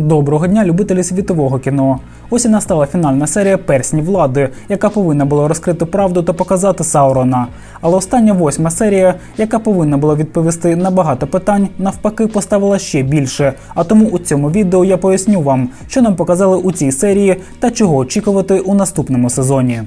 Доброго дня, любителі світового кіно. Ось і настала фінальна серія Персні влади, яка повинна була розкрити правду та показати Саурона. Але остання восьма серія, яка повинна була відповісти на багато питань, навпаки, поставила ще більше. А тому у цьому відео я поясню вам, що нам показали у цій серії та чого очікувати у наступному сезоні.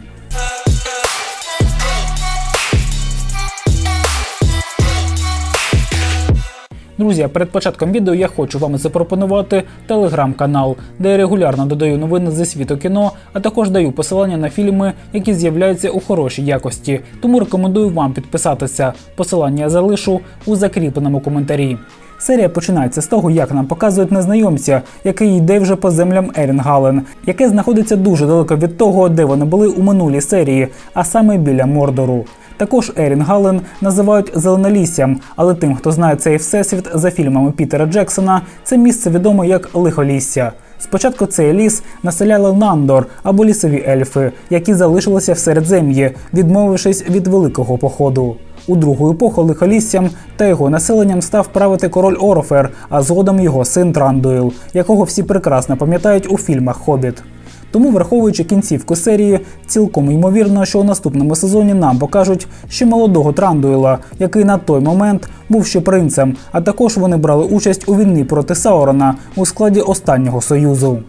Друзі, перед початком відео я хочу вам запропонувати телеграм-канал, де я регулярно додаю новини зі світу кіно, а також даю посилання на фільми, які з'являються у хорошій якості. Тому рекомендую вам підписатися. Посилання залишу у закріпленому коментарі. Серія починається з того, як нам показують незнайомця, який йде вже по землям Ерінгален, яке знаходиться дуже далеко від того, де вони були у минулій серії, а саме біля Мордору. Також Ерін Гален називають зеленоліссям, але тим, хто знає цей всесвіт за фільмами Пітера Джексона, це місце відомо як лихолісся. Спочатку цей ліс населяли Нандор або лісові ельфи, які залишилися в середзем'ї, відмовившись від великого походу. У другу епоху лихоліссям та його населенням став правити король Орофер, а згодом його син Трандуїл, якого всі прекрасно пам'ятають у фільмах Хобіт. Тому, враховуючи кінцівку серії, цілком ймовірно, що у наступному сезоні нам покажуть ще молодого Трандуїла, який на той момент був ще принцем, а також вони брали участь у війні проти Саурона у складі останнього союзу.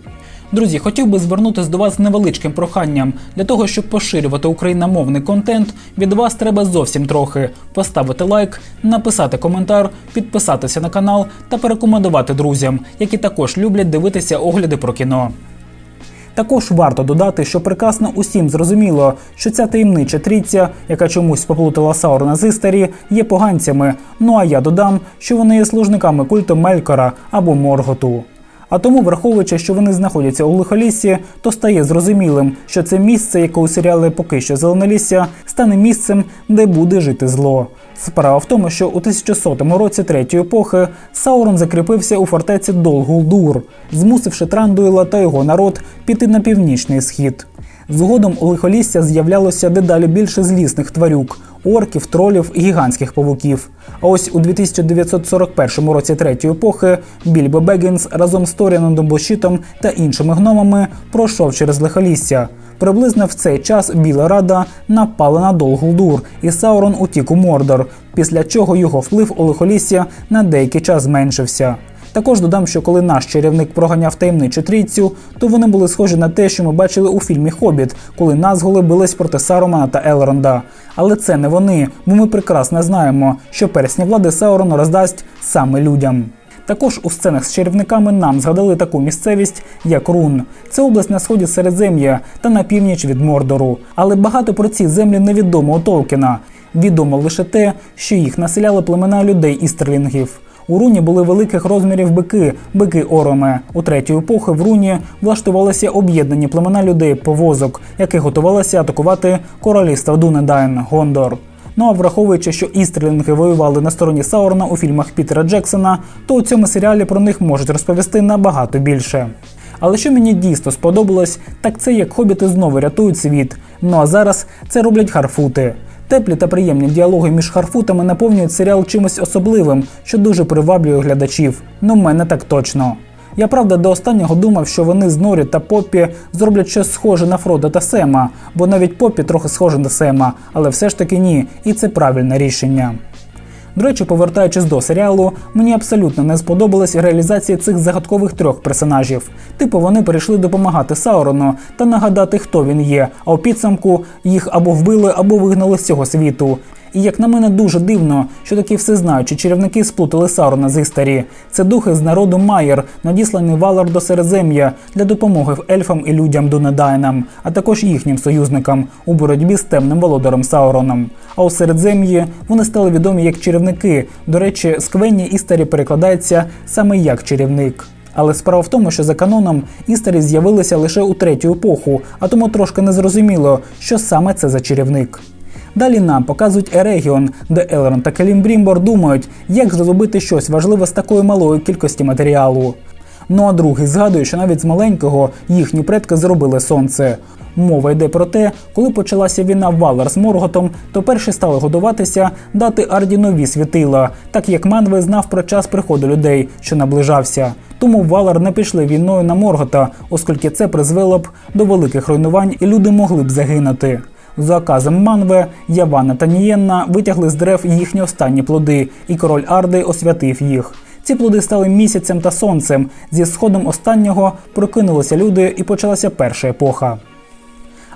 Друзі, хотів би звернутися до вас з невеличким проханням. Для того, щоб поширювати україномовний контент, від вас треба зовсім трохи поставити лайк, написати коментар, підписатися на канал та порекомендувати друзям, які також люблять дивитися огляди про кіно. Також варто додати, що прекрасно усім зрозуміло, що ця таємнича трійця, яка чомусь поплутала Саурона з Істері, є поганцями. Ну а я додам, що вони є служниками культу Мелькора або Морготу. А тому, враховуючи, що вони знаходяться у лихоліссі, то стає зрозумілим, що це місце, яке у серіалі поки що зеленолісся, стане місцем, де буде жити зло. Справа в тому, що у 1100 році третьої епохи Саурон закріпився у фортеці Долгулдур, змусивши Трандуїла та його народ піти на північний схід. Згодом у лихолісся з'являлося дедалі більше злісних тварюк, орків, тролів і гігантських павуків. А ось у 2941 році третьої епохи Більбо Бегінс разом з Торіном Бошітом та іншими гномами пройшов через лихолісся. Приблизно в цей час Біла Рада напала на Долгулдур, і Саурон утік у Мордор, після чого його вплив у лихолісся на деякий час зменшився. Також додам, що коли наш чарівник проганяв таємничу трійцю, то вони були схожі на те, що ми бачили у фільмі Хобіт, коли Назгули бились проти Сарумана та Елронда. Але це не вони, бо ми прекрасно знаємо, що персні влади Саурон роздасть саме людям. Також у сценах з чарівниками нам згадали таку місцевість, як Рун. Це область на сході Середзем'я та на північ від Мордору. Але багато про ці землі невідомо у Толкіна. Відомо лише те, що їх населяли племена людей істерлінгів. У руні були великих розмірів бики, бики Ороме. У третю епоху в руні влаштувалися об'єднані племена людей повозок, які готувалися атакувати королівство Дунедайн Гондор. Ну а враховуючи, що істрелінги воювали на стороні Саурона у фільмах Пітера Джексона, то у цьому серіалі про них можуть розповісти набагато більше. Але що мені дійсно сподобалось, так це як хобіти знову рятують світ. Ну а зараз це роблять харфути. Теплі та приємні діалоги між харфутами наповнюють серіал чимось особливим, що дуже приваблює глядачів. Ну, мене так точно. Я правда до останнього думав, що вони з Норі та Поппі зроблять щось схоже на Фрода та Сема, бо навіть Поппі трохи схоже на Сема, але все ж таки ні, і це правильне рішення. До речі, повертаючись до серіалу, мені абсолютно не сподобалась реалізація цих загадкових трьох персонажів. Типу, вони прийшли допомагати Саурону та нагадати, хто він є, а у підсумку їх або вбили, або вигнали з цього світу. І як на мене дуже дивно, що такі всезнаючі чарівники сплутали Саурона з Істарі. Це духи з народу Майер, надісланий Валар до Середзем'я для допомоги ельфам і людям Дунедайнам, а також їхнім союзникам у боротьбі з темним володарем Сауроном. А у Середзем'ї вони стали відомі як чарівники. До речі, сквенні Істарі перекладається саме як чарівник. Але справа в тому, що за каноном історії з'явилися лише у третю епоху, а тому трошки незрозуміло, що саме це за чарівник. Далі нам показують Ерегіон, де Елрон та Келімбрімбор думають, як зробити щось важливе з такої малої кількості матеріалу. Ну а другий згадує, що навіть з маленького їхні предки зробили сонце. Мова йде про те, коли почалася війна Валер з Морготом, то перші стали годуватися дати Арді нові світила, так як Манве знав про час приходу людей, що наближався. Тому Валер не пішли війною на Моргота, оскільки це призвело б до великих руйнувань і люди могли б загинути. За оказом Манве, Явана та Нієнна витягли з дерев їхні останні плоди, і король Арди освятив їх. Ці плоди стали місяцем та сонцем. Зі сходом останнього прокинулися люди і почалася перша епоха.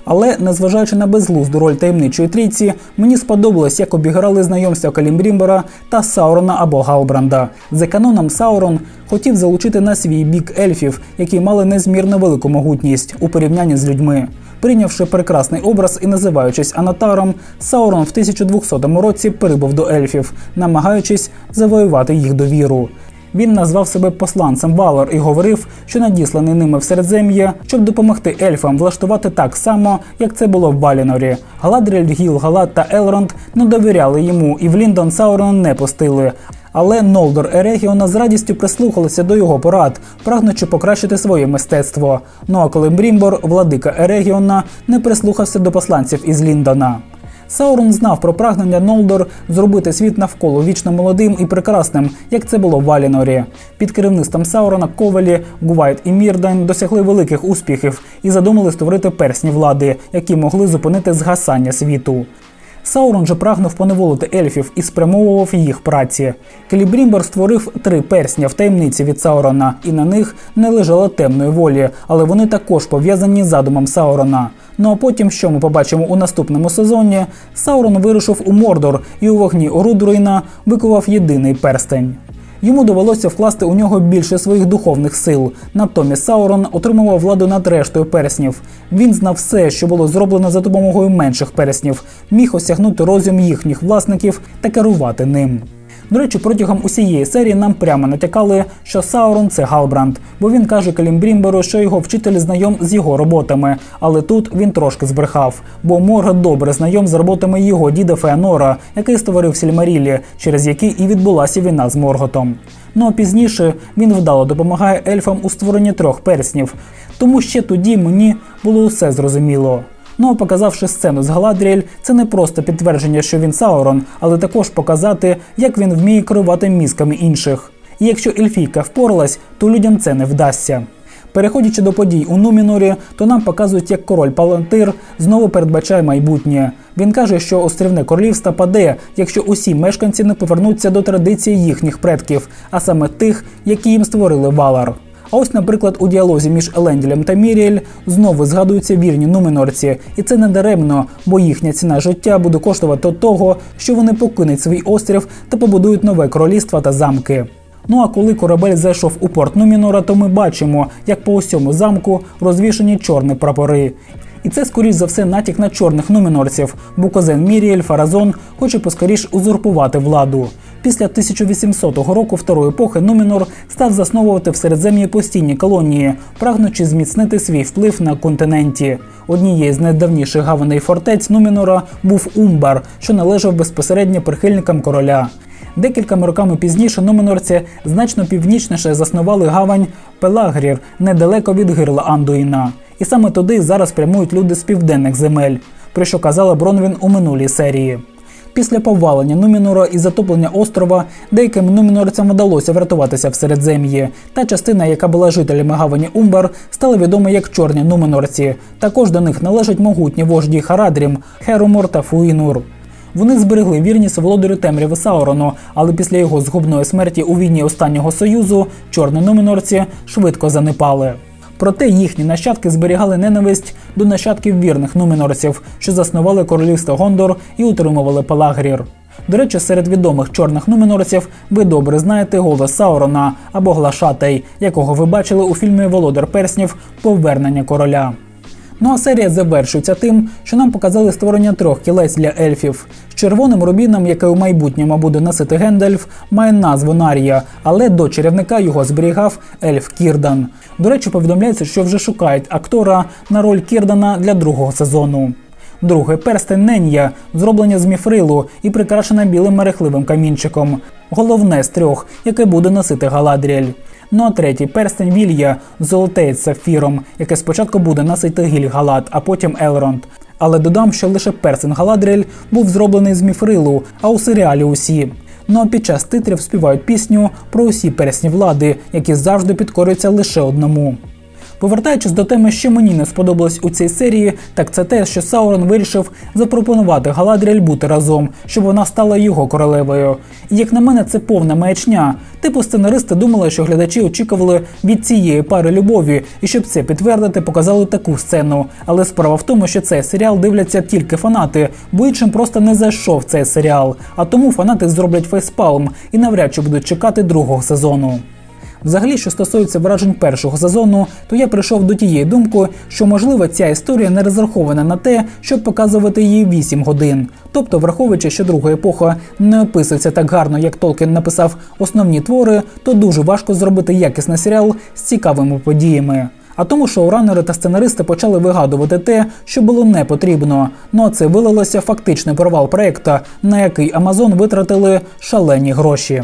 Але незважаючи на безглузду роль таємничої трійці, мені сподобалось, як обіграли знайомства Калімбрімбера та Саурона або Галбранда. За каноном Саурон хотів залучити на свій бік ельфів, які мали незмірно велику могутність у порівнянні з людьми. Прийнявши прекрасний образ і називаючись Анатаром, Саурон в 1200 році прибув до ельфів, намагаючись завоювати їх довіру. Він назвав себе посланцем Валор і говорив, що надісланий ними в Середзем'я, щоб допомогти ельфам влаштувати так само, як це було в Валінорі. Галадріль, Гіл, Галат та Елронд не довіряли йому і в Ліндон Саурона не пустили. Але Нолдор Ерегіона з радістю прислухалися до його порад, прагнучи покращити своє мистецтво. Ну а коли Брімбор, владика Ерегіона, не прислухався до посланців із Ліндона. Саурон знав про прагнення Нолдор зробити світ навколо вічно молодим і прекрасним, як це було в Валінорі. Під керівництвом Саурона Ковалі, Гувайт і Мірдайн досягли великих успіхів і задумали створити персні влади, які могли зупинити згасання світу. Саурон же прагнув поневолити ельфів і спрямовував їх праці. Келібрімбер створив три персня в таємниці від Саурона, і на них не лежало темної волі, але вони також пов'язані з задумом Саурона. Ну а потім, що ми побачимо у наступному сезоні, Саурон вирушив у Мордор і у вогні Орудруїна викував єдиний перстень. Йому довелося вкласти у нього більше своїх духовних сил. Натомість Саурон отримував владу над рештою перснів. Він знав все, що було зроблено за допомогою менших переснів, міг осягнути розум їхніх власників та керувати ним. До речі, протягом усієї серії нам прямо натякали, що Саурон це Галбранд, бо він каже Калімбрімберу, що його вчитель знайом з його роботами. Але тут він трошки збрехав, бо Моргот добре знайом з роботами його діда Феонора, який створив Сільмарілі, через який і відбулася війна з Морготом. Ну а пізніше він вдало допомагає ельфам у створенні трьох перснів. Тому ще тоді мені було усе зрозуміло. Ну а показавши сцену з Галадріель, це не просто підтвердження, що він Саурон, але також показати, як він вміє керувати мізками інших. І якщо Ельфійка впоралась, то людям це не вдасться. Переходячи до подій у Нумінорі, то нам показують, як король Палантир знову передбачає майбутнє. Він каже, що острівне королівство паде, якщо усі мешканці не повернуться до традиції їхніх предків, а саме тих, які їм створили Валар. А ось, наприклад, у діалозі між Еленділем та Міріель знову згадуються вірні нумінорці, і це не даремно, бо їхня ціна життя буде коштувати того, що вони покинуть свій острів та побудують нове королівство та замки. Ну а коли корабель зайшов у порт Нумінора, то ми бачимо, як по усьому замку розвішані чорні прапори. І це, скоріш за все, натяк на чорних нумінорців, бо козен Міріель Фаразон хоче поскоріш узурпувати владу. Після 1800 року второї епохи Нумінор став засновувати в Середзем'ї постійні колонії, прагнучи зміцнити свій вплив на континенті. Однією з найдавніших гаваней фортець Нумінора був Умбар, що належав безпосередньо прихильникам короля. Декількома роками пізніше нумінорці значно північніше заснували гавань Пелагрір недалеко від гирла Андуїна. І саме туди зараз прямують люди з південних земель, про що казала Бронвін у минулій серії. Після повалення Нумінора і затоплення острова деяким нумінорцям вдалося врятуватися в Середзем'ї. Та частина, яка була жителями гавані Умбар, стала відома як чорні нумінорці. Також до них належать могутні вожді Харадрім, Херумор та Фуїнур. Вони зберегли вірність володарю темряви Саурону, але після його згубної смерті у війні останнього союзу чорні нумінорці швидко занепали. Проте їхні нащадки зберігали ненависть до нащадків вірних нуменорців, що заснували королівство Гондор і утримували Палагрір. До речі, серед відомих чорних нуменорців ви добре знаєте голос Саурона або Глашатей, якого ви бачили у фільмі Володар Перснів Повернення короля. Ну а серія завершується тим, що нам показали створення трьох кілець для ельфів. З червоним рубіном, яке у майбутньому буде носити Гендальф, має назву Нарія, але до чарівника його зберігав ельф Кірдан. До речі, повідомляється, що вже шукають актора на роль Кірдана для другого сезону. Другий перстень Ненія зроблення з міфрилу і прикрашена білим мерехливим камінчиком. Головне з трьох, яке буде носити Галадріель. Ну а третій перстень Вілья золотеє з сапфіром, яке спочатку буде носити Гіль Галат, а потім Елронд. Але додам, що лише перстень Галадріель був зроблений з міфрилу, а у серіалі усі. Ну а під час титрів співають пісню про усі персні влади, які завжди підкорюються лише одному. Повертаючись до теми, що мені не сподобалось у цій серії, так це те, що Саурон вирішив запропонувати Галадріель бути разом, щоб вона стала його королевою. І як на мене, це повна маячня. Типу сценаристи думали, що глядачі очікували від цієї пари любові, і щоб це підтвердити, показали таку сцену. Але справа в тому, що цей серіал дивляться тільки фанати, бо іншим просто не зайшов цей серіал. А тому фанати зроблять фейспалм і навряд чи будуть чекати другого сезону. Взагалі, що стосується вражень першого сезону, то я прийшов до тієї думки, що можливо ця історія не розрахована на те, щоб показувати її 8 годин. Тобто, враховуючи, що друга епоха не описується так гарно, як Толкін написав основні твори, то дуже важко зробити якісний серіал з цікавими подіями. А тому шоуранери та сценаристи почали вигадувати те, що було не потрібно. Ну а це вилилося фактичний провал проекта, на який Амазон витратили шалені гроші.